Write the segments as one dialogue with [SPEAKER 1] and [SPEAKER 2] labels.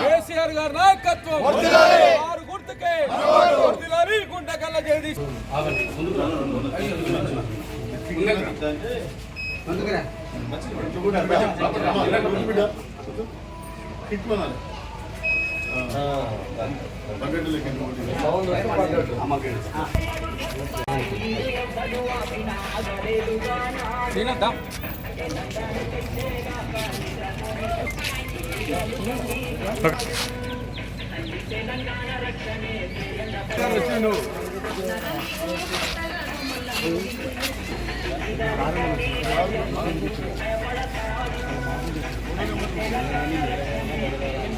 [SPEAKER 1] కేసీఆర్ గారి నాయకత్వం ఆరు గుర్తుకే వర్ధిల్లాలి గుంటకల్ల జగదీష్ తినద్దాం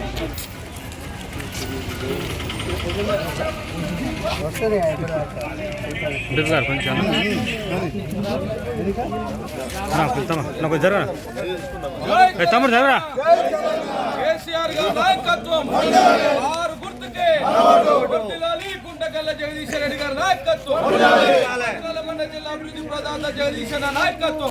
[SPEAKER 2] ఉంటుంది సార్ కొంచెం నాకు
[SPEAKER 1] జరగరా
[SPEAKER 2] తమ్ముడు జరగరా
[SPEAKER 1] కేసీఆర్ గారి నాయకత్వం ఆరు గుర్తుకే జగదీశ్వర రెడ్డి గారి నాయకత్వం జిల్లా అభివృద్ధి ప్రదాత జగదీశన నాయకత్వం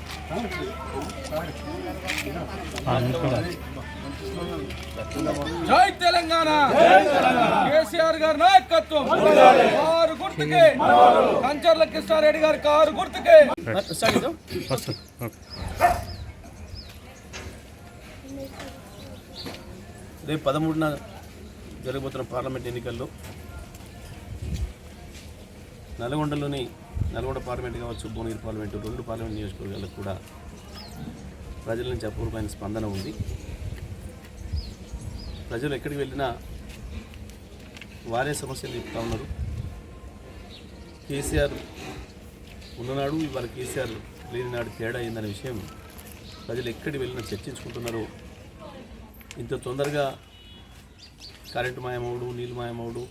[SPEAKER 1] జై తెలంగాణ. కేసీఆర్ గారి నాయకత్వం. ఆరు గుర్తుకే. కంచర్ల కృష్ణారెడ్డి గారికి ఆరు గుర్తుకే.
[SPEAKER 3] రేపు పదమూడున జరగబోతున్న పార్లమెంట్ ఎన్నికల్లో నల్గొండలోని నల్గొండ పార్లమెంట్ కావచ్చు భువనగిరి పార్లమెంటు రెండు పార్లమెంట్ నియోజకవర్గాలకు కూడా ప్రజల నుంచి అపూర్వమైన స్పందన ఉంది. ప్రజలు ఎక్కడికి వెళ్ళినా వారే సమస్యలు చెప్తా ఉన్నారు. కేసీఆర్ ఉన్ననాడు ఇవాళ కేసీఆర్ లేని నాడు తేడా అయిందనే విషయం ప్రజలు ఎక్కడికి వెళ్ళినా చర్చించుకుంటున్నారు. ఇంత తొందరగా కరెంటు మాయమవుడు నీళ్ళు మాయమవుడు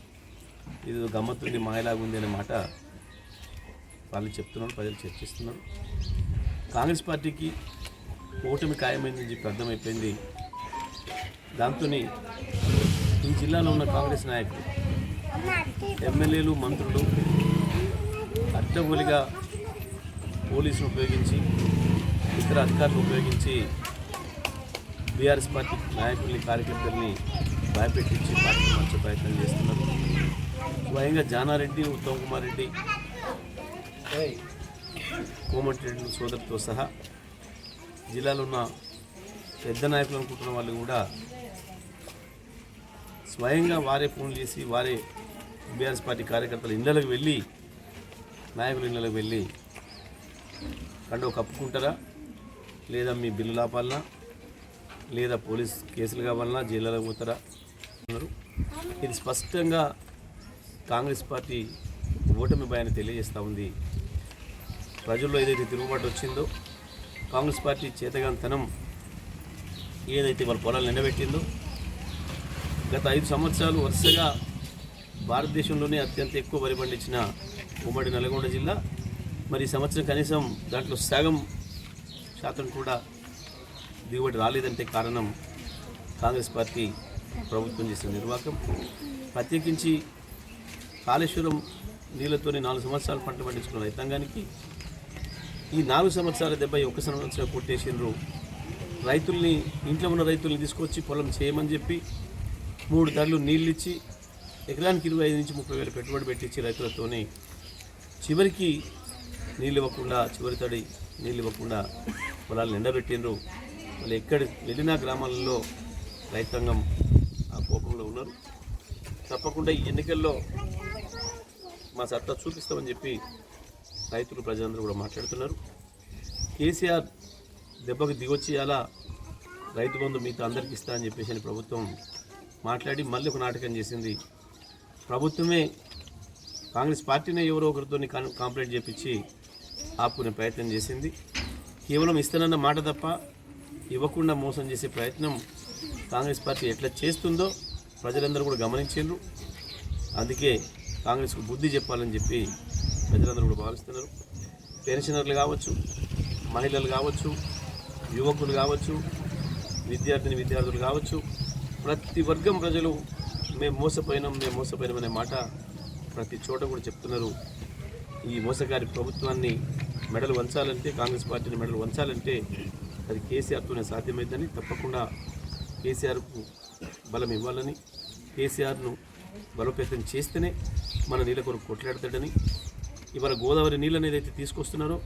[SPEAKER 3] ఇది గమ్మత్తుంది మాయలాగా ఉంది అనే మాట వాళ్ళు చెప్తున్నారు ప్రజలు చర్చిస్తున్నారు. కాంగ్రెస్ పార్టీకి ఓటమి ఖాయమైందని చెప్పి అర్థమైపోయింది. దాంతో ఈ జిల్లాలో ఉన్న కాంగ్రెస్ నాయకులు ఎమ్మెల్యేలు మంత్రులు అడ్డగోలిగా పోలీసును ఉపయోగించి ఇతర అధికారులు ఉపయోగించి బీఆర్ఎస్ పార్టీ నాయకుల్ని కార్యకర్తల్ని భయపెట్టించి పార్టీ మార్చే ప్రయత్నం చేస్తున్నారు. స్వయంగా జానారెడ్డి ఉత్తమ్ కుమార్ రెడ్డి కోమటిరెడ్డి సోదరుతో సహా జిల్లాలో ఉన్న పెద్ద నాయకులు అనుకుంటున్న వాళ్ళు కూడా స్వయంగా వారే ఫోన్ చేసి వారే బీఆర్ఎస్ పార్టీ కార్యకర్తల ఇళ్ళకి వెళ్ళి నాయకుల ఇళ్ళకి వెళ్ళి కండో కప్పుకుంటారా? లేదా మీ బిల్లు లాపాలనా? లేదా పోలీస్ కేసులు కావాలన్నా జైల్లో పోతారా? అన్నారు. ఇది స్పష్టంగా కాంగ్రెస్ పార్టీ ఓటమి భయాన్ని తెలియజేస్తూ ఉంది. ప్రజల్లో ఏదైతే తిరుగుబాటు వచ్చిందో కాంగ్రెస్ పార్టీ చేతగాంతనం ఏదైతే వాళ్ళ పొలాలు నిండబెట్టిందో గత ఐదు సంవత్సరాలు వరుసగా భారతదేశంలోనే అత్యంత ఎక్కువ వరి పండించిన ఉమ్మడి నల్గొండ జిల్లా. మరి ఈ సంవత్సరం కనీసం దాంట్లో సగం శాతం కూడా దిగుబడి రాలేదంటే కారణం కాంగ్రెస్ పార్టీ ప్రభుత్వం చేసిన నిర్వాహకం ప్రత్యేకించి కాళేశ్వరం నీళ్ళతోనే నాలుగు సంవత్సరాలు పంట పండించుకున్న రైతాంగానికి ఈ నాలుగు సంవత్సరాల డెబ్బై ఒక సంవత్సరం కొట్టేసిండ్రు. రైతుల్ని ఇంట్లో ఉన్న రైతుల్ని తీసుకొచ్చి పొలం చేయమని చెప్పి మూడు ధరలు నీళ్ళు ఇచ్చి ఎకరానికి ఇరవై ఐదు నుంచి ముప్పై వేలు పెట్టుబడి పెట్టించి రైతులతోనే చివరికి నీళ్ళు ఇవ్వకుండా చివరి తడి నీళ్ళు ఇవ్వకుండా పొలాలు నిండబెట్టినరు వాళ్ళు ఎక్కడ వెళ్ళినా గ్రామాలలో రైతాంగం ఆ కోపంలో ఉన్నారు. తప్పకుండా ఈ ఎన్నికల్లో మా సత్తా చూపిస్తామని చెప్పి రైతులు ప్రజలందరూ కూడా మాట్లాడుతున్నారు. కేసీఆర్ దెబ్బకు దిగొచ్చి అలా రైతు బంధు మీతో అందరికి ఇస్తా అని చెప్పేసి అని ప్రభుత్వం మాట్లాడి మళ్ళీ ఒక నాటకం చేసింది. ప్రభుత్వమే కాంగ్రెస్ పార్టీనే ఎవరో ఒకరితో కాంప్లైంట్ చేపించి ఆపుకునే ప్రయత్నం చేసింది. కేవలం ఇస్తానన్న మాట తప్ప ఇవ్వకుండా మోసం చేసే ప్రయత్నం కాంగ్రెస్ పార్టీ ఎట్లా చేస్తుందో ప్రజలందరూ కూడా గమనించారు అందుకే కాంగ్రెస్కు బుద్ధి చెప్పాలని చెప్పి ప్రజలందరూ కూడా భావిస్తున్నారు. పెన్షనర్లు కావచ్చు మహిళలు కావచ్చు యువకులు కావచ్చు విద్యార్థిని విద్యార్థులు కావచ్చు ప్రతి వర్గం ప్రజలు మేము మోసపోయినాం మేము మోసపోయినాం అనే మాట ప్రతి చోట కూడా చెప్తున్నారు. ఈ మోసగారి ప్రభుత్వాన్ని మెడలు వంచాలంటే కాంగ్రెస్ పార్టీని మెడలు వంచాలంటే అది కేసీఆర్తోనే సాధ్యమైందని తప్పకుండా కేసీఆర్కు బలం ఇవ్వాలని కేసీఆర్ను బలోపేతం చేస్తేనే మన నీళ్ళ కొరకు కొట్లాడతాడని ఇవాళ గోదావరి నీళ్ళు అనేది అయితే తీసుకొస్తున్నారో.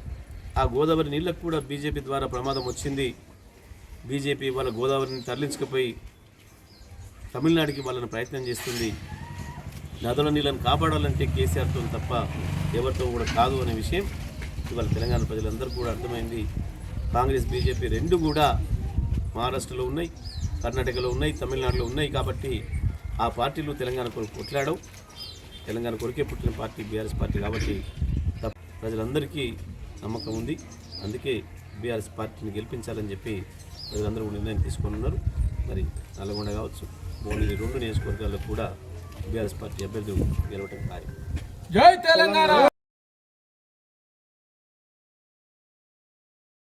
[SPEAKER 3] ఆ గోదావరి నీళ్ళకు కూడా బీజేపీ ద్వారా ప్రమాదం వచ్చింది. బీజేపీ వాళ్ళ గోదావరిని తరలించకపోయి తమిళనాడుకి వాళ్ళని ప్రయత్నం చేస్తుంది. నదుల నీళ్ళని కాపాడాలంటే కేసీఆర్తో తప్ప ఎవరితో కూడా కాదు అనే విషయం ఇవాళ తెలంగాణ ప్రజలందరూ కూడా అర్థమైంది. కాంగ్రెస్ బీజేపీ రెండు కూడా మహారాష్ట్రలో ఉన్నాయి కర్ణాటకలో ఉన్నాయి తమిళనాడులో ఉన్నాయి కాబట్టి ఆ పార్టీలు తెలంగాణ కొట్లాడవు. తెలంగాణ కొరకే పుట్టిన పార్టీ బీఆర్ఎస్ పార్టీ కాబట్టి ప్రజలందరికీ నమ్మకం ఉంది. అందుకే బీఆర్ఎస్ పార్టీని గెలిపించాలని చెప్పి ప్రజలందరూ నిర్ణయం తీసుకొని ఉన్నారు. మరి నల్గొండ కావచ్చు భువనగిరి రెండు నియోజకవర్గాల్లో కూడా బీఆర్ఎస్ పార్టీ అభ్యర్థులు గెలవటం ఖాయం.
[SPEAKER 1] జై తెలంగాణ!